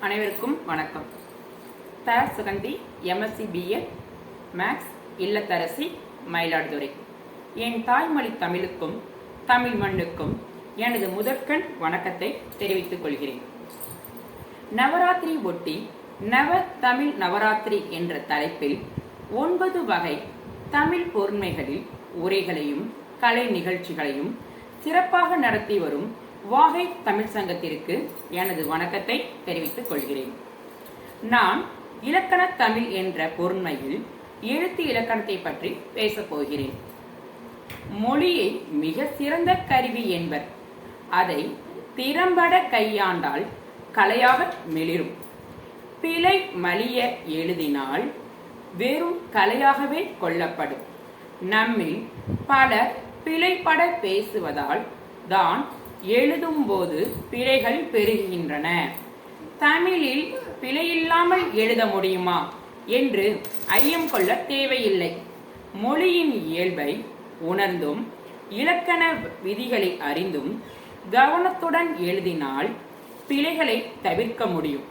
அனைவருக்கும் வணக்கம். Third Suganthi MSc BEd maths இல்லத்தரசி Mayiladuthurai. என் தாய்மொழி தமிழுக்கும் தமிழ் மண்ணுக்கும் எனது முதற்கண் வணக்கத்தை தெரிவித்துக் கொள்கிறேன். நவராத்திரி ஒட்டி நவ தமிழ் நவராத்திரி என்ற தலைப்பில் ஒன்பது வகை தமிழ் பொருண்மைகளில் உரைகளையும் கலை நிகழ்ச்சிகளையும் சிறப்பாக நடத்தி வரும் வாகை தமிழ் சங்கத்திற்கு எனது வணக்கத்தை தெரிவித்துக் கொள்கிறேன். நான் இலக்கண தமிழ் என்ற பொருண்மையில் எழுத்து இலக்கணத்தை பற்றி பேசப் போகிறேன். மொழியை மிக சிறந்த கருவி என்பர். அதை திறம்பட கையாண்டால் கலையாக மெளிரும் பிழை மலிய எழுதினால் வெறும் கலையாகவே கொள்ளப்படும். நம்மில் பலர் பிழைப்பட பேசுவதால் தான் எழுதும்போது பிழைகள் பெருகின்றன. தமிழில் பிழையில்லாமல் எழுத முடியுமா? என்று ஐயம் கொள்ள தேவையில்லை. மொழியின் இயல்பை உணர்ந்தும் இலக்கண விதிகளை அறிந்தும் கவனத்துடன் எழுதினால் பிழைகளை தவிர்க்க முடியும்.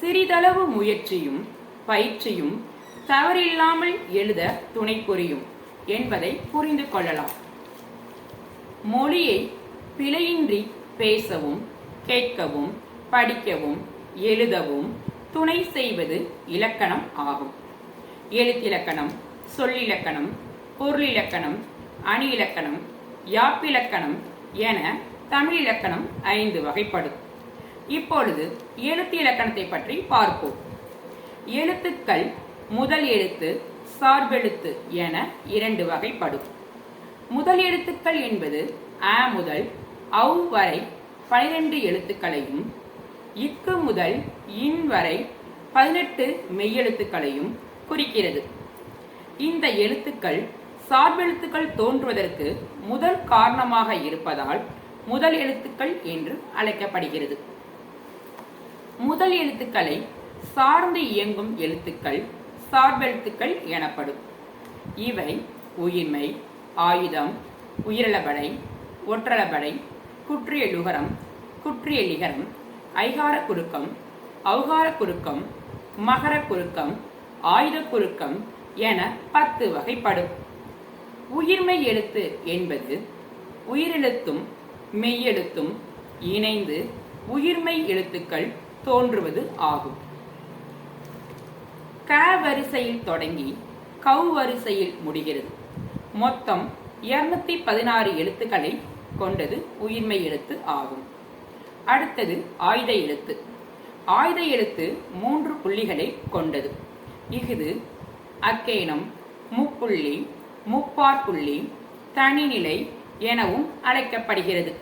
சிறிதளவு முயற்சியும் பயிற்சியும் தவறில்லாமல் எழுத துணை புரியும் என்பதை புரிந்து கொள்ளலாம். மொழியை பிழையின்றி பேசவும் கேட்கவும் படிக்கவும் எழுதவும் துணை செய்வது இலக்கணம் ஆகும். எழுத்திலக்கணம் சொல்லிலக்கணம் பொருளிலக்கணம் அணி இலக்கணம் யாப்பிலக்கணம் என தமிழ் இலக்கணம் ஐந்து வகைப்படும். இப்பொழுது எழுத்து இலக்கணத்தை பற்றி பார்ப்போம். எழுத்துக்கள் முதல் எழுத்து சார்பெழுத்து என இரண்டு வகைப்படும். முதல் எழுத்துக்கள் என்பது அ முதல் அவ் வரை பனிரெண்டு எழுத்துக்களையும் இக்கு முதல் இன் வரை பதினெட்டு மெய்யெழுத்துக்களையும் குறிக்கிறது. இந்த எழுத்துக்கள் சார்பெழுத்துக்கள் தோன்றுவதற்கு முதல் காரணமாக இருப்பதால் முதல் எழுத்துக்கள் என்று அழைக்கப்படுகிறது. முதல் எழுத்துக்களை சார்ந்து இயங்கும் எழுத்துக்கள் சார்பெழுத்துக்கள் எனப்படும். இவை உயிர்மை ஆயுதம் உயிரளபடை ஒற்றளபடை குற்றியலுகரம் குற்றியலிகரம் ஐகார குறுக்கம் அவகார குறுக்கம் மகர குறுக்கம் ஆயுத குறுக்கம் என பத்து வகைப்படும். உயிர்மை எழுத்து என்பது உயிரெழுத்தும் மெய்யெழுத்தும் இணைந்து உயிர்மை எழுத்துக்கள் தோன்றுவது ஆகும். க வரிசையில் தொடங்கி கவ் வரிசையில் முடிகிறது. மொத்தம் இருநூத்தி பதினாறு எழுத்துக்களை கொண்டது உயிர்மை எழுத்து ஆகும். அடுத்தது ஆயுத எழுத்து. ஆயுத எழுத்து மூன்று புள்ளிகளை கொண்டது. இஃது அக்கேனம் முப்புள்ளி முப்பார் புள்ளி தனிநிலை எனவும் அழைக்கப்படுகிறது.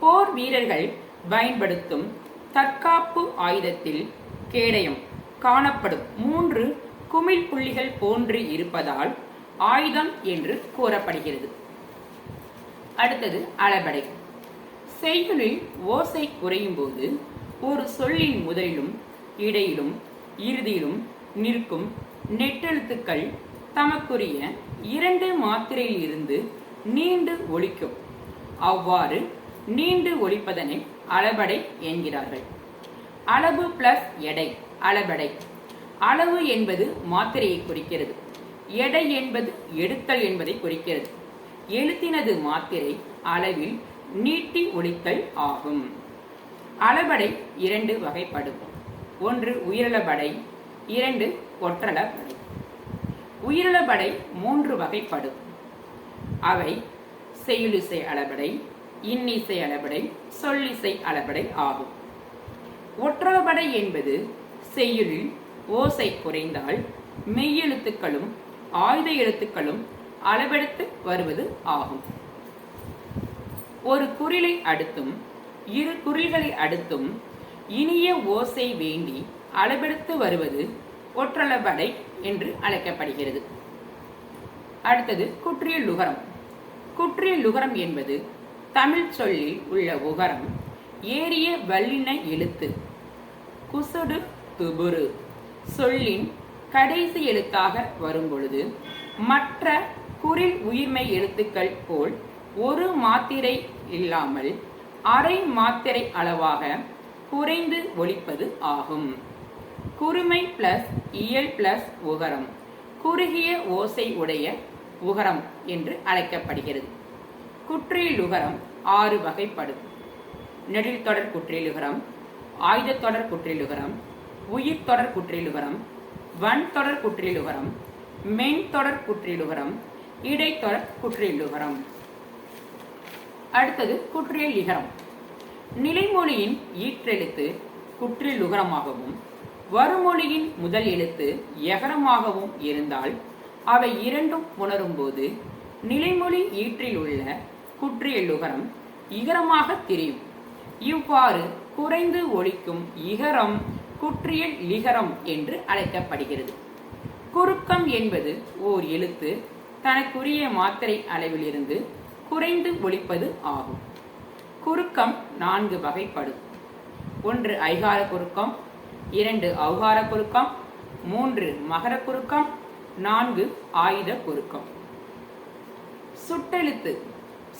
போர் வீரர்கள் பயன்படுத்தும் தற்காப்பு ஆயுதத்தில் கேடயம் காணப்படும் மூன்று குமிழ் புள்ளிகள் போன்று இருப்பதால் ஆயுதம் என்று கூறப்படுகிறது. அடுத்தது அளபடை. செய்யுளில் ஓசை குறையும் போது ஒரு சொல்லின் முதலிலும் இடையிலும் இறுதியிலும் நிற்கும் நெட்டெழுத்துக்கள் தமக்குரிய இரண்டு மாத்திரையில் இருந்து நீண்டு ஒழிக்கும் அவ்வாறு நீண்டு ஒலிப்பதனை அளபடை என்கிறார்கள். அளவு பிளஸ் எடை அளபடை. அளவு என்பது மாத்திரையை குறிக்கிறது. எடை என்பது எடுத்தல் என்பதை குறிக்கிறது. எழுத்தினது மாத்திரை அளவில் நீட்டி ஒழித்தல் ஆகும். அளபடை இரண்டு வகைப்படும். ஒன்று உயிரளபடை இரண்டு ஒற்றளபடை உயிரிழபடை மூன்று வகைப்படும். அவை செய்யுளிசை அளபடை இன்னிசை அளபடை சொல்லிசை அளபடை ஆகும். ஒற்றளபடை என்பது செய்யுளில் ஓசை குறைந்தால் மெய்யெழுத்துக்களும் ஆயுத எழுத்துக்களும் அளவெடுத்து வருவது ஆகும். ஒரு குறிலை அடுத்தும் இரு குரில்களை அடுத்தும் இனிய ஓசை வேண்டி அளவெடுத்து வருவது ஒற்றளபடை என்று அழைக்கப்படுகிறது. அடுத்தது குற்றியல் லுகரம் குற்றியல் லுகரம் என்பது தமிழ் சொல்லில் உள்ள உகரம் ஏறிய வல்லின எழுத்து குசுடு துபுரு சொல்லின் கடைசி எழுத்தாக வரும்பொழுது மற்ற குறில் உயிர்மை எழுத்துக்கள் போல் ஒரு மாத்திரை இல்லாமல் அரை மாத்திரை அளவாக குறைந்து ஒலிப்பது ஆகும். குறுமை பிளஸ் இயல் பிளஸ் உகரம் குறுகிய ஓசை உடைய உகரம் என்று அழைக்கப்படுகிறது. குற்றியலுகரம் ஆறு வகைப்படும். நெடில் தொடர் குற்றியலுகரம் ஆயுதத்தொடர் குற்றியலுகரம் உயிர் தொடர் குற்றியலுகரம் வன் தொடர் குற்றியலுகரம் மென் தொடர் குற்றியலுகரம் இடைத்தொடர் விவரம். அடுத்தது குற்றியல் லிகரம் நிலைமொழியின் ஈற்றெழுத்து குற்றியலுகரமாகவும் வருமொழியின் முதல் எழுத்து எகரமாகவும் இருந்தால் அவை இரண்டும் உணரும்போது நிலைமொழி ஈற்றில் உள்ள குற்றியலுகரம் இகரமாக தெரியும். இவ்வாறு குறைந்து ஒழிக்கும் இகரம் குற்றியல் லிகரம் என்று அழைக்கப்படுகிறது. குறுக்கம் என்பது ஓர் எழுத்து தனக்குரிய மாத்திரை அளவிலிருந்து குறைந்து ஒழிப்பது ஆகும். குறுக்கம் நான்கு வகைப்படும். ஒன்று ஐகார குறுக்கம் இரண்டு அவகார குறுக்கம் மூன்று மகர குறுக்கம் நான்கு ஆயுத குறுக்கம். சுட்டெழுத்து.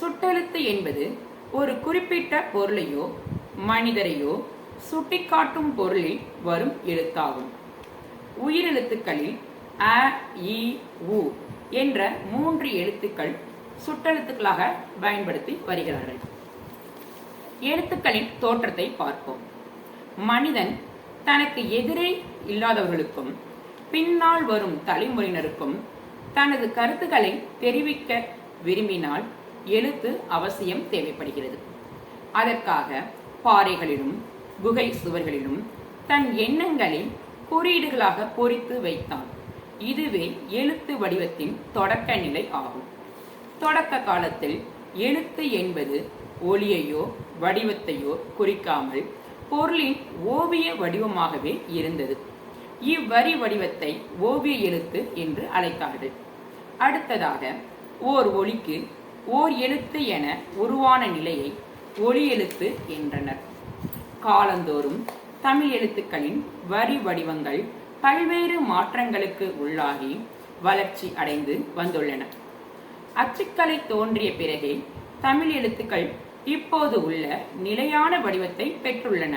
சுட்டெழுத்து என்பது ஒரு குறிப்பிட்ட பொருளையோ மனிதரையோ சுட்டிக்காட்டும் பொருளில் வரும் எழுத்தாகும். உயிரெழுத்துக்களில் அ இ உ என்ற மூன்று எழுத்துக்கள் சுட்டெழுத்துக்களாக பயன்படுத்தி வருகிறார்கள். எழுத்துக்களின் தோற்றத்தை பார்ப்போம். மனிதன் தனக்கு எதிரே இல்லாதவர்களுக்கும் பின்னால் வரும் தலைமுறையினருக்கும் தனது கருத்துக்களை தெரிவிக்க விரும்பினால் எழுத்து அவசியம் தேவைப்படுகிறது. அதற்காக பாறைகளிலும் குகை சுவர்களிலும் தன் எண்ணங்களை குறியீடுகளாக பொறித்து வைத்தான். இதுவே எழுத்து வடிவத்தின் தொடக்க நிலை ஆகும். தொடக்க காலத்தில் எழுத்து என்பது ஒளியையோ வடிவத்தையோ குறிக்காமல் பொருளின் ஓவிய வடிவமாகவே இருந்தது. இவ்வரி வடிவத்தை ஓவிய எழுத்து என்று அழைத்தார்கள். அடுத்ததாக ஓர் ஒளிக்கு ஓர் எழுத்து என உருவான நிலையை ஒளி எழுத்து என்றனர். காலந்தோறும் தமிழ் எழுத்துக்களின் வரி வடிவங்கள் பல்வேறு மாற்றங்களுக்கு உள்ளாகி வளர்ச்சி அடைந்து வந்துள்ளன. அச்சுக்கலை தோன்றிய பிறகே தமிழ் எழுத்துக்கள் இப்போது உள்ள நிலையான வடிவத்தை பெற்றுள்ளன.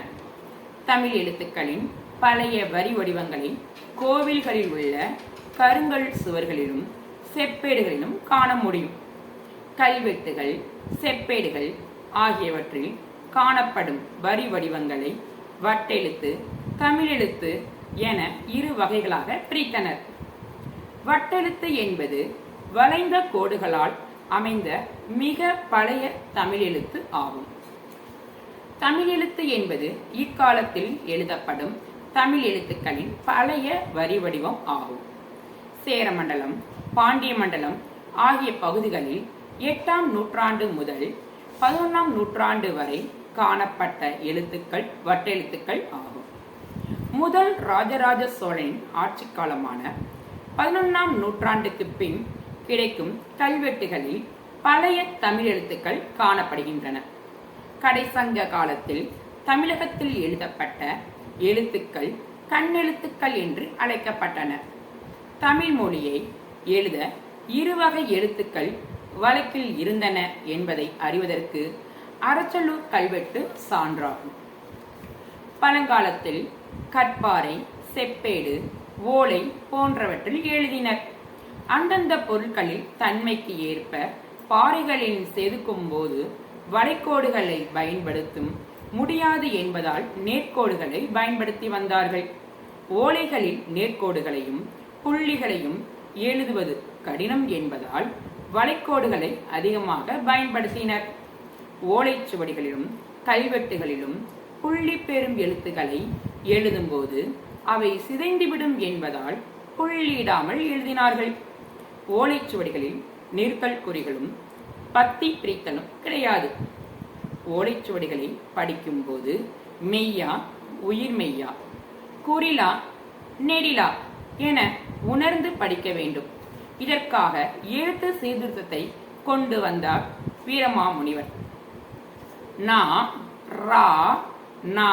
தமிழ் எழுத்துக்களின் பழைய வரி வடிவங்களை கோவில்களில் உள்ள கருங்கல் சுவர்களிலும் செப்பேடுகளிலும் காண முடியும். கல்வெட்டுகள் செப்பேடுகள் ஆகியவற்றில் காணப்படும் வரி வடிவங்களை வட்டெழுத்து தமிழெழுத்து என இரு வகைகளாக பிரித்தனர். வட்டெழுத்து என்பது வளைந்த கோடுகளால் அமைந்த மிக பழைய தமிழெழுத்து ஆகும். தமிழ் எழுத்து என்பது இக்காலத்தில் எழுதப்படும் தமிழ் எழுத்துக்களின் பழைய வரி வடிவம் ஆகும். சேரமண்டலம் பாண்டிய மண்டலம் ஆகிய பகுதிகளில் எட்டாம் நூற்றாண்டு முதல் பதினொன்றாம் நூற்றாண்டு வரை காணப்பட்ட எழுத்துக்கள் வட்டெழுத்துக்கள் ஆகும். முதல் ராஜராஜ சோழனின் ஆட்சி காலமான பதினொன்றாம் நூற்றாண்டுக்கு பின் கிடைக்கும் கல்வெட்டுகளில் பழைய தமிழ் எழுத்துக்கள் காணப்படுகின்றன. கடைசங்க காலத்தில் தமிழகத்தில் எழுதப்பட்ட எழுத்துக்கள் கண்ணெழுத்துக்கள் என்று அழைக்கப்பட்டன. தமிழ் மொழியை எழுத இருவகை எழுத்துக்கள் வழக்கில் இருந்தன என்பதை அறிவதற்கு அரச்சலூர் கல்வெட்டு சான்றாகும். பழங்காலத்தில் கற்பாறை செப்பேடு ஓலை போன்றவற்றில் எழுதினர். அந்தந்த பொருட்களில் தன்மைக்கு ஏற்ப பாறைகளில் செதுக்கும் போது வளைக்கோடுகளை பயன்படுத்தும் முடியாது என்பதால் நேர்கோடுகளை பயன்படுத்தி வந்தார்கள். ஓலைகளில் நேர்கோடுகளையும் புள்ளிகளையும் எழுதுவது கடினம் என்பதால் வளைக்கோடுகளை அதிகமாக பயன்படுத்தினர். ஓலைச்சுவடிகளிலும் கல்வெட்டுகளிலும் புள்ளி பெறும் எழுத்துக்களை எழுதும்போது அவை சிதைந்துவிடும் என்பதால் புள்ளியிடாமல் எழுதினார்கள். ஓலைச்சுவடிகளில் நீர்க்கல் குறிகளும் பத்தி பிரித்தலும் கிடையாது. ஓலைச்சுவடிகளை படிக்கும்போது மெய்யா உயிர் மெய்யா குறிலா நெடிலா என உணர்ந்து படிக்க வேண்டும். இதற்காக எழுத்து சீர்திருத்தத்தை கொண்டு வந்தார் வீரமாமுனிவர். நா ரா நா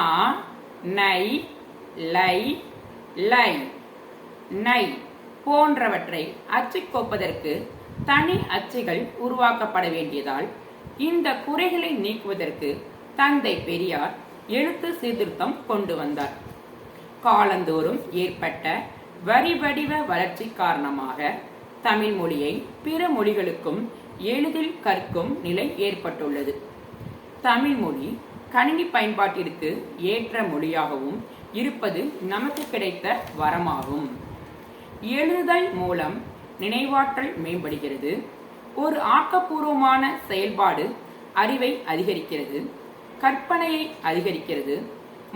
நை லை லை. நை போன்றவற்றை அச்சுக்கோப்பதற்கு தனி அச்சுகள் உருவாக்கப்பட வேண்டியதால் இந்த குறைகளை நீக்குவதற்கு தந்தை பெரியார் எழுத்து சீர்திருத்தம் கொண்டு வந்தார். காலந்தோறும் ஏற்பட்ட வரி வடிவ வளர்ச்சி காரணமாக தமிழ் மொழியை பிற மொழிகளுக்கும் எளிதில் கற்கும் நிலை ஏற்பட்டுள்ளது. தமிழ் மொழி கணினி பயன்பாட்டிற்கு ஏற்ற மொழியாகவும் இருப்பது நமக்கு கிடைத்த வரமாகும். எழுதுதல் மூலம் நினைவாற்றல் மேம்படுகிறது. ஒரு ஆக்கப்பூர்வமான செயல்பாடு அறிவை அதிகரிக்கிறது கற்பனையை அதிகரிக்கிறது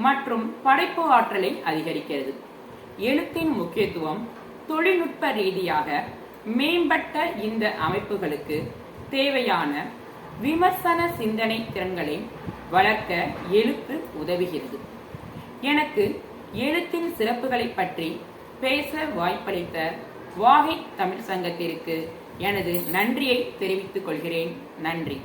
மற்றும் படைப்பு ஆற்றலை அதிகரிக்கிறது. எழுத்தின் முக்கியத்துவம் தொழில்நுட்ப ரீதியாக மேம்பட்ட இந்த அமைப்புகளுக்கு தேவையான விமர்சன சிந்தனை திறன்களை வளர்க்க எழுத்து உதவுகிறது. எனக்கு எழுத்தின் சிறப்புகளை பற்றி பேச வாய்ப்பளித்த வாகை தமிழ் சங்கத்திற்கு எனது நன்றியை தெரிவித்துக் கொள்கிறேன். நன்றி.